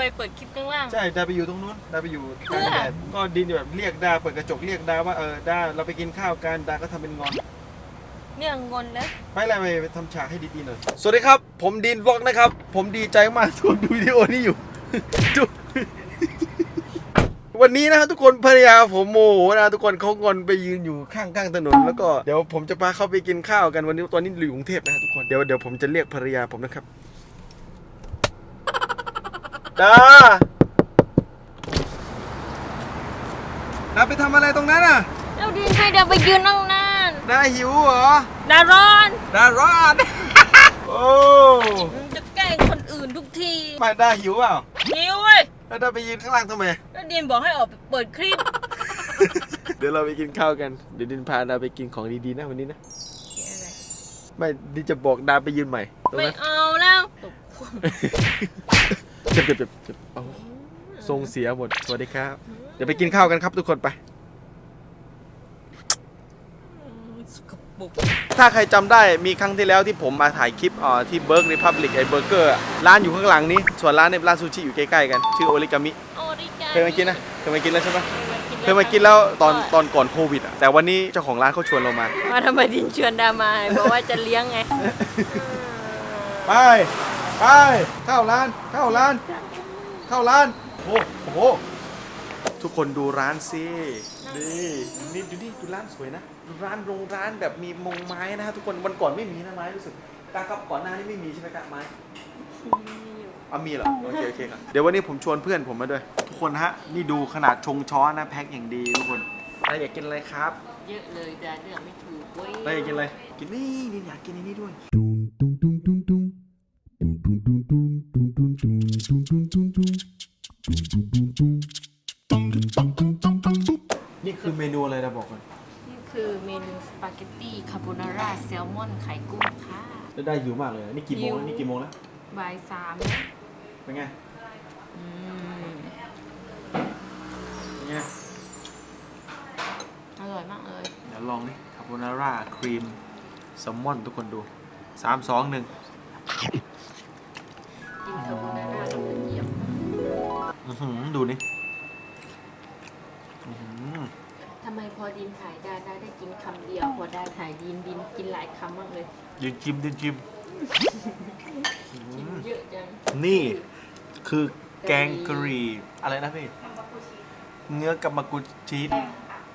ไปเปิดคลิปข้างล่าง ใช่ดาไปอยู่ตรงนู้นดาไปอยู่กเพื่ลางอแดดก็ดินแบบเรียกดาเปิดกระจกเรียกดาว่าเออดาเราไปกินข้าวกันดาก็ทำเป็นงอนเนี่ยงอนแล้วไปอะไรไปไปทำฉากให้ดีๆหน่อยสวัสดีครับ ผมดีนวล็อกนะครับ ผมดีใจมากทุกคนดูวิดีโอนี้อยู่ดูวันนี้นะครับทุกคนภรรยาผมโมโหนะทุกคนเขางอนไปยืนอยู่ข้างๆถนนแล้วก็เดี๋ยวผมจะพาเขาไปกินข้าวกันวันนี้ตอนนี้อยู่กรุงเทพนะครับทุกคนเดี๋ยวเดี๋ยวผมจะเรียกภรรยาผมนะครับ ดาดาไปทำอะไรตรงนั้นอะแล้วดินให้เดินไปยืนนั่งนานดาหิวเหรอดารอนดารอดโอ้มึงจะแกล้งคนอื่นทุกทีไมาดาหิวเปล่าหิวเว้ยแล้วดาไปยืนข้างล่างทำไมแล้วดินบอกให้ออกไปเปิดคลิป เดี๋ยวเราไปกินข้าวกัน เดี๋ยวดินพาดาไปกินของดีๆนะวันนี้นะไม่ดินจะบอกดาไปยืนใหม่ตรงไม่นั้นเอาแล้วตบควง เจ็บเจ็บเจ็บเจ็บเอาทรงเสียหมดสวัสดีครับ เดี๋ยวไปกินข้าวกันครับทุกคนไป สกปรกถ้าใครจำได้มีครั้งที่แล้วที่ผมมาถ่ายคลิปเอ่อที่เบิร์กรีพับลิกไอเบอร์เกอร์ร้านอยู่ข้างหลังนี้ ส่วนร้านในยร้านซูชิอยู่ใกล้ๆกัน ชื่อโอริกามิ โอริกาเคยมากินนะ เคยมากินแล้วใช่ปะเคยมากินแล้วตอนตอนก่อนโควิดอะ แต่วันนี้เจ้าของร้านเขาชวนเรามา มาทำไมดินชวนดามาบอกว่าจะเลี้ยงไง ไป ไปเข้าร้านเข้าร้านเข้าร้านโอ้โหทุกคนดูร้านสินี่นี่ดูนี่ดูร้านสวยนะดูร้านโรงร้านแบบมีมงไม้นะฮะทุกคนวันก่อนไม่มีนะไม้รู้สึกตาครับก่อนหน้านี้ไม่มีใช่ไหมครับไม้อะมีเหรอโอเคโอเคครับเดี๋ยววันนี้ผมชวนเพื่อนผมมาด้วย ทุกคนฮะนี่ดูขนาดชงช้อนนะแพ็คอย่างดีทุกคนอะไรอยากกินอะไรครับ เยอะเลยดาเลือกไม่ถูกเว้ยอะไรอยากกินอะไรกินนี่นี่อยากกินอันนี้ด้วย เมนูอะไรนะบอกก่อนนี่คือเมนูสปาเกตตี้คาโบนาร่าแซลมอนไข่กุ้งค่ะแล้วได้หิวมากเลยนะนี่กี่โมงแล้วหิวนี่กี่โมงแล้วบ่ายสามเป็นไงอืมเป็นไงอร่อยมากเลย เดี๋ยวลองนี่คาโบนาร่าครีมแซลมอนทุกคนดูสามสองหนึ่งกินคาโบนาร่ากับกระเทียม อื้อหือดูนี่อื้อหือ ทำไมพ อดินถ่ายดาดาได้กินคำเดียว พอดาถ่ายดินดินกินหลายคำมากเลยยืนชิมยืนชิม กินเยอะจังนี่คือแกงกะหรี่อะไรนะพี่ เนื้อกับมากุชีส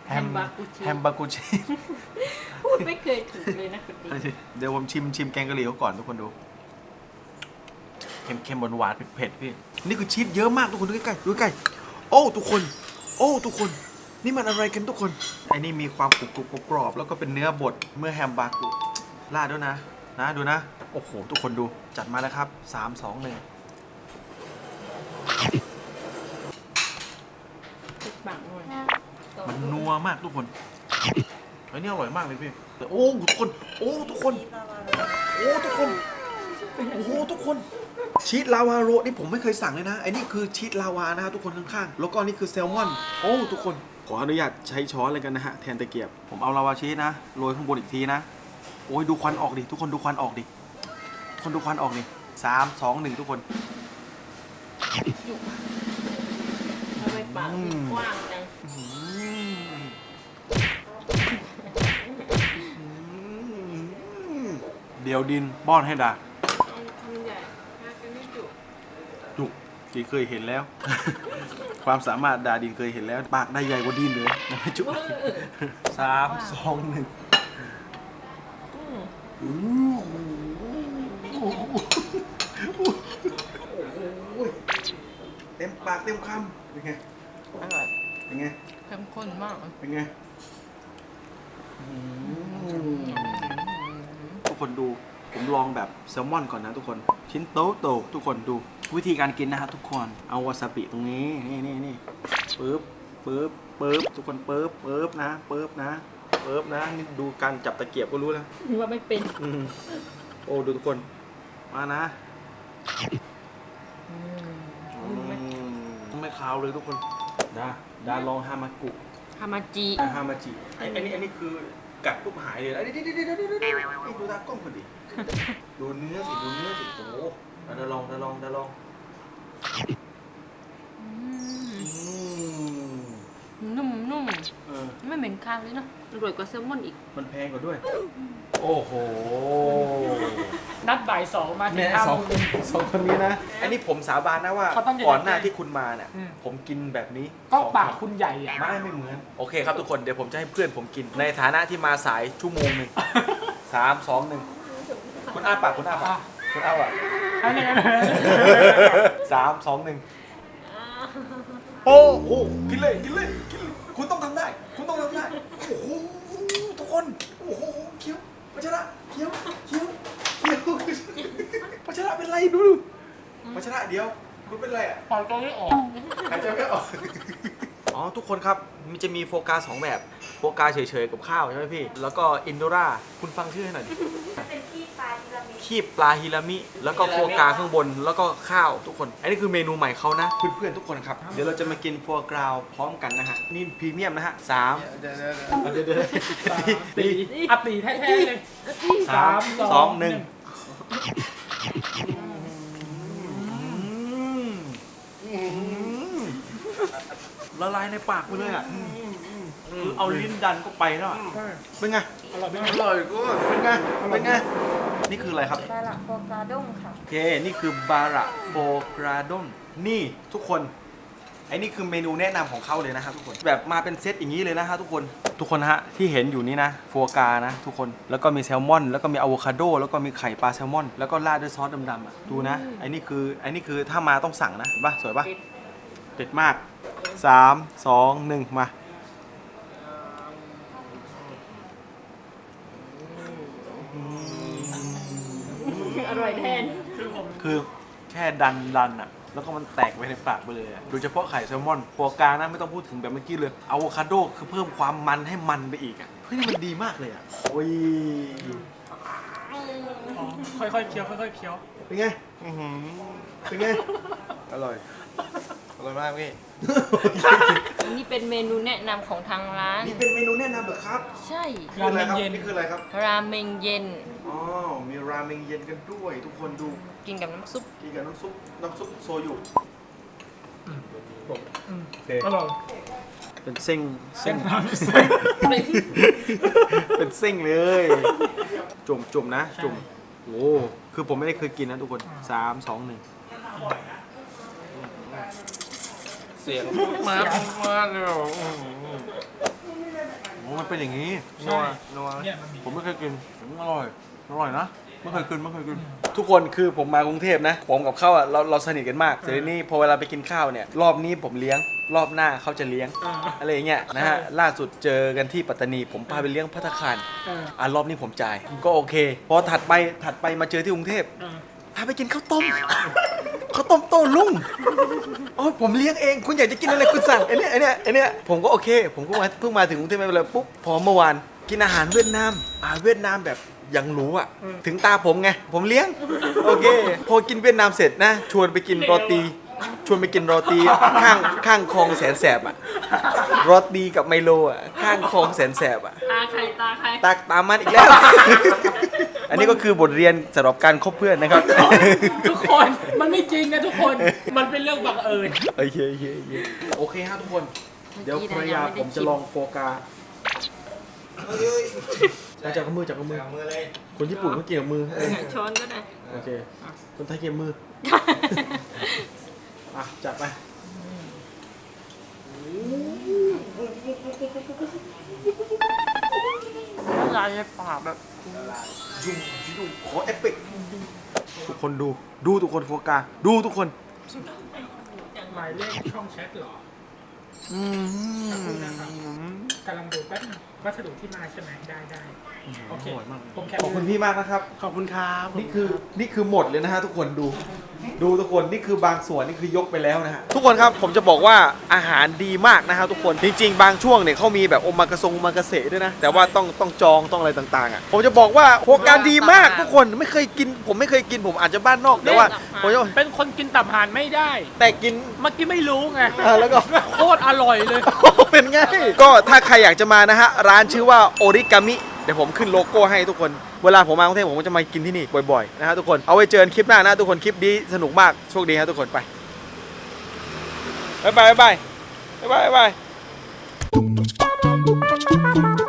แฮมแฮมบากุชีสพูดไม่เคยถูกเลยนะคุณดินเดี๋ยวผมชิมชิมแกงกะหรี่เขาก่อนทุกคนดูเค็มเค็มหวานหวานเผ็ดเผ็ดพี่ นี่คือชีสเยอะมากทุกคนดูใกล้ๆดูใกล้ๆโอ้ทุกคน โอ้ทุกคน นี่มันอะไรกันทุกคน ไอ้นี่มีความกรุบกรุบกรอบแล้วก็เป็นเนื้อบดเมื่อแฮมบากุราดด้วยนะ นะดูนะ โอ้โห ทุกคนดูจัดมาแล้วครับสามสองหนึ่งติดปากหน่อยมันนัวมากทุกคนเฮ้นี่อร่อยมากเลยพี่แต่โอ้ทุกคน โอ้ทุกคน โอ้ทุกคนโอ้โหทุกคนชีสลาวาโรนี่ผมไม่เคยสั่งเลยนะไอ้นี่คือชีสลาวานะครับทุกคนข้างๆ แล้วก็นี่คือแซลมอน โอ้ทุกคน ขออนุญาตใช้ช้อนเลยกันนะฮะแทนตะเกียบ ผมเอาลาวาชีสนะโรยข้างบนอีกทีนะ โอ้ยดูควันออกดิทุกคนดูควันออกดิทุกคนดูควันออกดิสามสองหนึ่งทุกคนทำไมปากมันกว้างจังอืมเดี๋ยวดินป้อนให้ดา เอาคำใหญ่น่าจะไม่จุ จุก จีเคยเห็นแล้ว ความสามารถดาดินเคยเห็นแล้ว ปากได้ใหญ่กว่าดินเลยนะจุกสามสองหนึ่งอืมโอ้โหเต็มปากเต็มคำเป็นไงอร่อยเป็นไงเข้มข้นมากเป็นไงทุกคนดูผมลองแบบแซลมอนก่อนนะทุกคน ชิ้นโตโตๆทุกคนดู วิธีการกินนะฮะทุกคนเอาวาซาบิตรงนี้นี่นี่นี่ปึ๊บปึ๊บปึ๊บทุกคนปึ๊บปึ๊บนะปึ๊บนะปึ๊บนะนี่ดูการจับตะเกียบก็รู้แล้วว่าไม่เป็นอืมโอ้ดูทุกคนมานะอืมอืมไม่คาวเลยทุกคนดาดาลองฮามากุฮามาจิฮามาจิไอ้อันนี้อันนี้คือกัดปุ๊บหายเลยไอ้เดี๋ยวเดี๋ยวเดี๋ยวเดี๋ยวเดี๋ยวเดี๋ยวไอ้ เดี๋ลองเดี๋ลองเดี๋ลองนุ่มนุ่มไม่เหม็นคาวเลยเนาะรวยกว่าแซลมอนอีก มันแพงกว่าด้วย โอ้โหนัดบ่ายสองมาถึงเอาสองคนสองคนนี้นะ อันนี้ผมสาบานนะว่าตอก่อนหน้าที่คุณมาเนี่ยผมกินแบบนี้ก็ปากคุณใหญ่อะไม่ไม่เหมือน โอเคครับทุกคนเดี๋ยวผมจะให้เพื่อนผมกิน ในฐานะที่มาสายชั่วโมงหนึ่งสามสองหนึ่งคุณอ้าปากคุณอ้าปากคุณอ้าปาก อันนี้สามสองหนึ่งโอ้โหกินเลยกินเลยกินเลยคุณต้องทำได้ คุณต้องทำได้โอ้โหทุกคนโอ้โหเคี้ยวปัชระเคี้ยวเคี้ยวเคี้ยวปัชระเป็นไรดูดูปัชระเดี๋ยว คุณเป็นไรอะปล่อยตัวไม่ออก หายใจไม่ออก อ๋อทุกคนครับมันจะมีโฟกัสสองแบบ โฟกัสเฉยๆกับข้าวใช่ไหมพี่ แล้วก็อินโดราคุณฟังชื่อให้หน่อยดิเป็นที่ปลาทีละมิคีบปลาฮิรามิ แล้วก็โฟกราข้างบนแล้วก็ข้าวทุกคน อันนี้คือเมนูใหม่เขานะเพื่อนๆทุกคนครับ เดี๋ยวเราจะมากินโฟกราวพร้อมกันนะฮะนี่พรีเมียมนะฮะสามเดี๋ยวเดี๋ยวเดี๋ยวตีอัดตีแท้ๆเลยสามสองหนึ่ง ละลายในปากไปเลยอะคือเอาลิ้นดันก็ไปแล้วอะเป็นไง อร่อยไหมอร่อยกูเป็นไง เป็นไง นี่คืออะไรครับปลาละโฟกาด้งค่ะ โอเค นี่คือบาระโฟกราดอนนี่ทุกคน ไอ้นี่คือเมนูแนะนำของเขาเลยนะครับทุกคน แบบมาเป็นเซตอย่างนี้เลยนะฮะทุกคน ทุกคนฮะที่เห็นอยู่นี่นะโฟกานะ ทุกคน แล้วก็มีแซลมอน แล้วก็มีอะโวคาโด แล้วก็มีไข่ปลาแซลมอน แล้วก็ราดด้วยซอสดำๆอะ ดูนะ ไอ้นี่คือ ไอ้นี่คือถ้ามาต้องสั่งนะเห็นปะสวยปะ เด็ดมาก สามสองหนึ่งมา อร่อยแทน คือแค่ดันดันอะ แล้วก็มันแตกไปในปากไปเลยอะโดยเฉพาะไข่แซลมอนโปรกานะไม่ต้องพูดถึงแบบเมื่อกี้เลยอะโวคาโดคือเพิ่มความมันให้มันไปอีกอะเฮ้ยนี่มันดีมากเลยอะโอ้ย ค่อยๆเคี้ยวค่อยๆเคี้ยว เป็นไง อื้อหือเป็นไง อร่อย อร่อยมากพี่ นี่เป็นเมนูแนะนำของทางร้าน นี่เป็นเมนูแนะนำเหรอครับใช่คืออะไรครับ ราเมงเย็น นี่คืออะไรครับ ราเมงเย็น อ๋อ มีราเมงเย็นกันด้วย ทุกคนดู กินกับน้ำซุป กินกับน้ำซุป น้ำซุปโซยุโอเคอร่อย เป็นเส้งเส้นน้ำเป็นเส้งเลย จุ่มจุ่มนะ จุ่ม โอ้คือผมไม่ได้เคยกินนะทุกคนสามสองหนึ่งเสียงมามาเลยโอ้ มันเป็นอย่างนี้นัวนัวเนี่ยมันมีผมไม่เคยกินอืมอร่อยอร่อยนะไม่เคยกินไม่เคยกินทุกคนคือผมมากรุงเทพนะ ผมกับเขาอะเราเราสนิทกันมากแต่ทีนี้พอเวลาไปกินข้าวเนี่ยรอบนี้ผมเลี้ยงรอบหน้าเขาจะเลี้ยงอ่าอะไรอย่างเงี้ยนะฮะล่าสุดเจอกันที่ปัตตานี ผมพาไปเลี้ยงพัตตาคารเอออะรอบนี้ผมจ่ายก็โอเค พอถัดไปถัดไปมาเจอที่กรุงเทพเออพาไปกินข้าวต้ม ข้าวต้มโต้รุ่งโอ้ยผมเลี้ยงเอง คุณอยากจะกินอะไรคุณสั่งไอเนี้ยไอเนี้ยไอเนี้ยผมก็โอเค ผมก็มาเพิ่งมาถึงกรุงเทพไม่เป็นไรปุ๊บพอเมื่อวาน กินอาหารเวียดนามอาหารเวียดนามแบบยังรู้อะ ถึงตาผมไง ผมเลี้ยง โอเค พอกินเวียดนามเสร็จนะ ชวนไปกินโรตี ชวนไปกินโรตีข้างข้างคลองแสนแสบอะโรตีกับไมโลอะข้างคลองแสนแสบอะ ตาใครตาใคร ตากตามมันอีกแล้ว อันนี้ก็คือบทเรียนสำหรับการคบเพื่อนนะครับ ทุกคนมันไม่จริงนะทุกคนมันเป็นเรื่องบังเอิญโอเคโอเคโอเคโอเคฮะทุกคน เดี๋ยวภรรยาผมจะลองโฟกาจับจับกับมือจับกับมือ มือเลยคนญี่ปุ่นเขากินกับมือเออช้อนก็ได้ โอเค คนไทยกินกับมือ อะ จับไป ลายในปากแบบยุ่งยุ่งขอเอฟเฟกต์ทุกคนดู ดูทุกคนโฟกัสดูทุกคน หมายเลขช่องแชทเหรอ อืมกำลังดูแป๊บนึงวัสดุที่มาใช่ไหมได้ได้ โอเคอร่อยมาก ผมแคปขอบคุณพี่มากนะครับ ขอบคุณครับนี่คือนี่คือหมดเลยนะฮะทุกคนดู ดูทุกคนนี่คือบางส่วนนี่คือยกไปแล้วนะฮะทุกคนครับผมจะบอกว่าอาหารดีมากนะฮะทุกคนจริงๆ บางช่วงเนี่ยเขามีแบบโอมากาซงโอมากาเสะด้วยนะ แต่ว่าต้องต้องจองต้องอะไรต่างๆอะผมจะบอกว่าโครงการดีมากทุกคนไม่เคยกิน ผมไม่เคยกินผมอาจจะบ้านนอกแต่ว่าผมจะเป็นคนกินตับห่านไม่ได้ แต่กิน เมื่อกี้ไม่รู้ไง อ่าแล้วก็ โคตรอร่อยเลย เป็นไง ก็ถ้าใครอยากจะมานะฮะ ร้านชื่อว่าโอริกามิ เดี๋ยวผมขึ้นโลโก้ให้ทุกคน เวลาผมมากรุงเทพผมก็จะมากินที่นี่บ่อยๆนะฮะทุกคน เอาไว้เจอกันคลิปหน้านะทุกคน คลิปนี้สนุกมาก โชคดีฮะทุกคนไปบ๊ายบายบ๊ายบายบ๊ายบาย